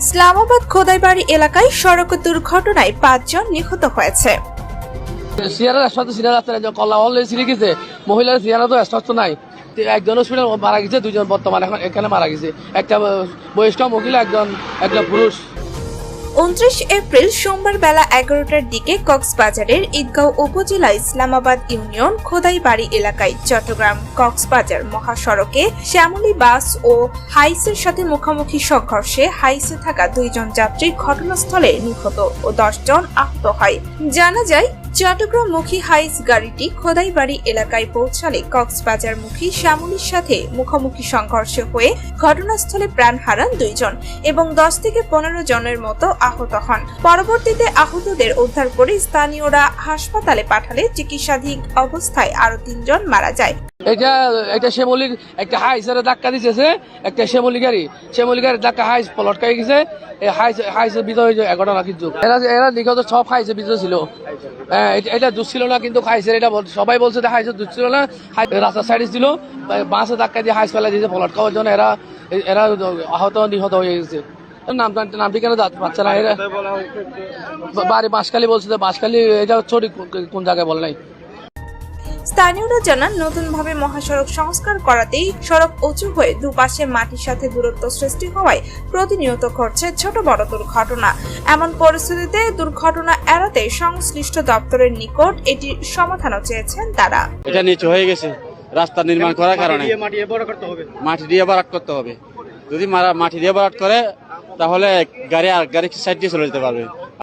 ইসলামাবাদ খোদাইবাড়ি এলাকায় সড়ক দুর্ঘটনায় পাঁচজন নিহত হয়েছে। রাস্তা নাই। একজন মারা গেছে, দুজন বর্তমানে এখন এখানে মারা গেছে। একটা বয়স্ক মহিলা, একজন একজন পুরুষ। উনত্রিশ এপ্রিল সোমবার বেলা এগারোটার দিকে কক্সবাজারের ঈদগাঁও উপজেলা ইসলামাবাদ ইউনিয়ন খোদাইবাড়ি এলাকায় চট্টগ্রাম কক্সবাজার মহাসড়কে শ্যামলী বাস ও হাইসের সাথে মুখোমুখি সংঘর্ষে হাইসে থাকা দুইজন যাত্রী ঘটনাস্থলে নিহত ও দশজন আহত হয়। জানা যায় চট্টগ্রামমুখী হাইস গাড়িটি খোদাইবাড়ি এলাকায় পৌঁছালে কক্সবাজার মুখী শ্যামলীর সাথে মুখোমুখি সংঘর্ষ হয়ে ঘটনাস্থলে প্রাণ হারান দুইজন এবং দশ থেকে পনেরো জনের মতো আহত হন। পরবর্তীতে আহতদের উদ্ধার করে স্থানীয়রা হাসপাতালে পাঠালে চিকিৎসাধীন অবস্থায় আরও তিনজন মারা যায়। এটা এটা শ্যামলির একটা হাইসের ধাক্কা দিতেছে একটা শ্যামলি গাড়ি। শ্যামলি গাড়ির ধাক্কা হাইস পলটকাই গেছে এই হাইস হাইসের ভিতরে ঘটনা কিন্তু এরা এরা সব হাইসের ভিতরে ছিল। হ্যাঁ, এটা- দুধ ছিল না কিন্তু হাইসের এটা সবাই বলছে যে হাইসের দুধ ছিল না। রাস্তার সাইডে ছিল বাসে ধাক্কা দিয়ে হাইস ফেলা দিয়েছে পলট খাওয়ার জন্য। এরা এরা আহত নিহত হয়ে গেছে। নাম নাম ঠিকানা পারছে না। এরা বাড়ি বাঁশখালী বলছে যে বাঁশখালী এটা ছড়ি কোন জায়গায় বল নাই। স্থানীয়রা জানান নতুনভাবে মহাসড়ক সংস্কার করাতেই সড়ক উঁচু হয়ে দুপাশে মাটির সাথে দূরত্ব সৃষ্টি হওয়ায় প্রতিনিয়ত ঘটছে ছোট বড় দুর্ঘটনা। এমন পরিস্থিতিতে দুর্ঘটনা এড়াতে সংশ্লিষ্ট দপ্তরের নিকট এটির সমাধানও চেয়েছেন তারা। এটা নিচু হয়ে গেছে। রাস্তা নির্মাণ করার কারণে। মাটি দিয়ে ভরাট করতে হবে। যদি মাটি দিয়ে ভরাট করে তাহলে গাড়ি আর গাড়ি সাইড দিয়ে চলে যেতে পারবে।